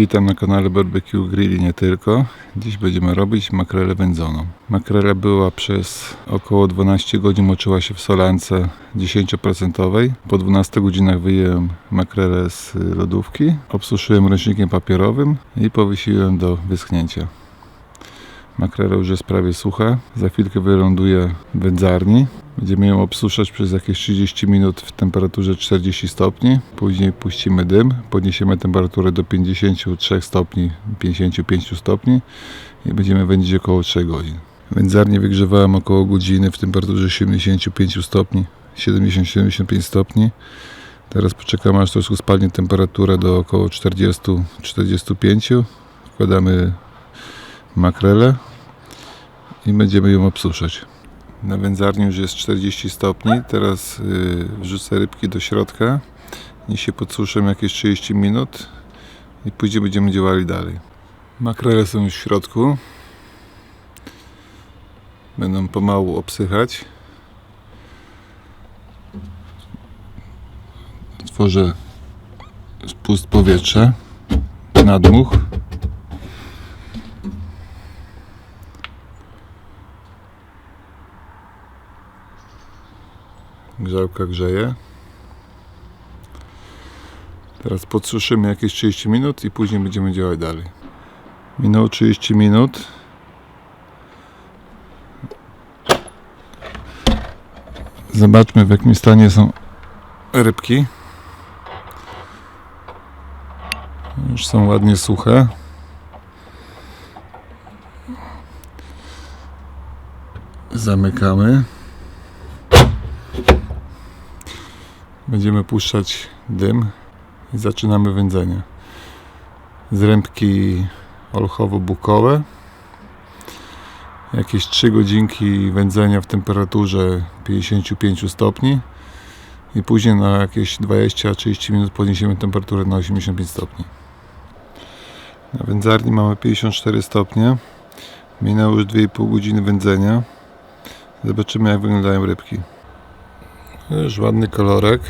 Witam na kanale Barbecue Grill i nie tylko. Dziś będziemy robić makrelę wędzoną. Makrela była przez około 12 godzin moczyła się w solance 10%. Po 12 godzinach wyjąłem makrelę z lodówki, obsuszyłem ręcznikiem papierowym i powiesiłem do wyschnięcia. Makrela już jest prawie sucha. Za chwilkę wyląduje w wędzarni. Będziemy ją obsuszać przez jakieś 30 minut w temperaturze 40 stopni. Później puścimy dym, podniesiemy temperaturę do 53 stopni, 55 stopni i będziemy wędzić około 3 godzin. Wędzarnię wygrzewałem około godziny w temperaturze 75 stopni, 70-75 stopni. Teraz poczekamy aż troszkę spadnie temperatura do około 40-45. Wkładamy makrelę i będziemy ją obsuszać. Na wędzarni już jest 40 stopni. Teraz yy, wrzucę rybki do środka. Niech się podsuszą jakieś 30 minut i później będziemy działali dalej. Makrele są już w środku. Będą pomału obsychać. Tworzę spust powietrza. Nadmuch. Grzałka grzeje. Teraz podsuszymy jakieś 30 minut i później będziemy działać dalej. Minęło 30 minut. Zobaczmy w jakim stanie są rybki. Już są ładnie suche. Zamykamy. Będziemy puszczać dym i zaczynamy wędzenie. Zrębki olchowo-bukowe. Jakieś 3 godzinki wędzenia w temperaturze 55 stopni. I później na jakieś 20-30 minut podniesiemy temperaturę na 85 stopni. Na wędzarni mamy 54 stopnie. Minęło już 2,5 godziny wędzenia. Zobaczymy jak wyglądają rybki. Już ładny kolorek.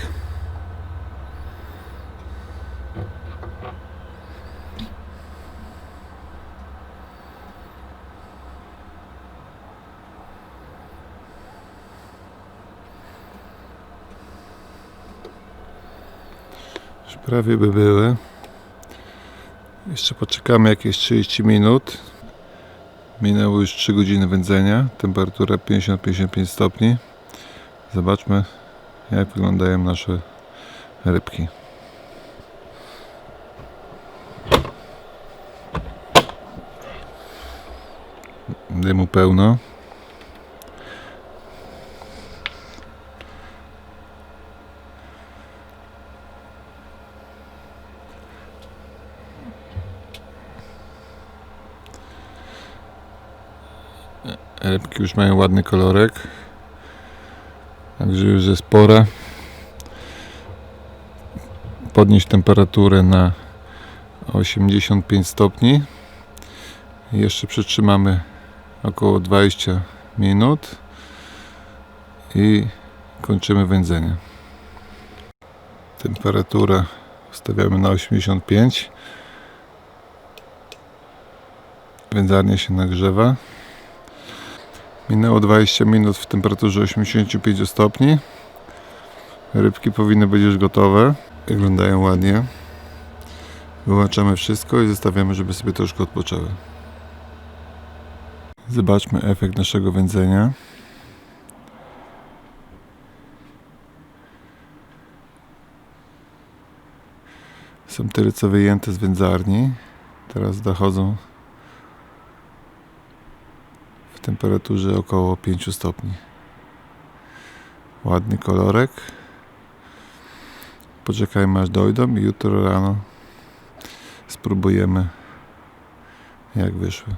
Już prawie by były. Jeszcze poczekamy jakieś 30 minut. Minęło już 3 godziny wędzenia. Temperatura 50-55 stopni. Zobaczmy, jak wyglądają nasze rybki. Dymu pełno. Rybki już mają ładny kolorek. Także już jest pora podnieść temperaturę na 85 stopni. Jeszcze przytrzymamy około 20 minut i kończymy wędzenie. Temperaturę ustawiamy na 85. Wędzarnia się nagrzewa. Minęło 20 minut w temperaturze 85 stopni. Rybki powinny być już gotowe. Wyglądają ładnie. Wyłączamy wszystko i zostawiamy, żeby sobie troszkę odpoczęły. Zobaczmy efekt naszego wędzenia. Są tyle co wyjęte z wędzarni. Teraz dochodzą temperaturze około 5 stopni. Ładny kolorek. Poczekajmy aż dojdą i jutro rano spróbujemy jak wyszły.